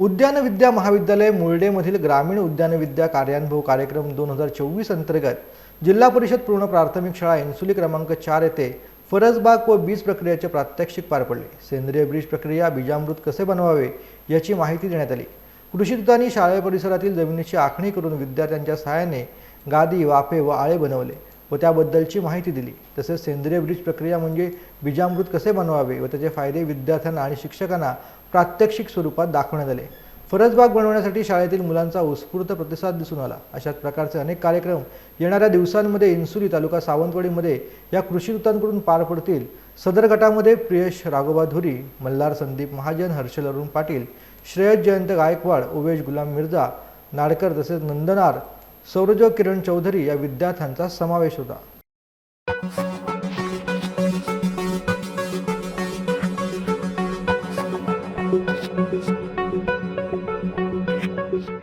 उद्यान विद्या महाविद्यालय मुर्डेमधील ग्रामीण उद्यान विद्या कार्यानुभव कार्यक्रम दोन हजार चोवीस अंतर्गत जिल्हा परिषद पूर्ण प्राथमिक शाळा एन्सुली क्रमांक चार येथे फरसबाग व बीज प्रक्रियेचे प्रात्यक्षिक पार पडले. सेंद्रिय बीज प्रक्रिया बीजामृत कसे बनवावे याची माहिती देण्यात आली. कृषी दूतांनी शाळे परिसरातील जमिनीची आखणी करून विद्यार्थ्यांच्या सहाय्याने गादी वाफे व आळे बनवले व त्याबद्दलची माहिती दिली. तसेच सेंद्रिय ब्रिज प्रक्रिया म्हणजे बीजामृत कसे बनवावे व त्याचे फायदे विद्यार्थ्यांना आणि शिक्षकांना प्रात्यक्षिक स्वरूपात दाखवण्यात आले. फरसबाग बनवण्यासाठी शाळेतील मुलांचा उत्स्फूर्त प्रतिसाद दिसून आला. अशाच प्रकारचे अनेक कार्यक्रम येणाऱ्या दिवसांमध्ये इन्सुली तालुका सावंतवाडीमध्ये या कृषी दूतांकडून पार पडतील. सदर गटामध्ये प्रियश राघोबा धुरी मल्हार संदीप महाजन हर्षल अरुण पाटील श्रेयस जयंत गायकवाड उवेश गुलाम मिर्झा नाडकर तसेच नंदनार सौरजो किरण चौधरी या विद्यार्थ्यांचा समावेश होता. Bye.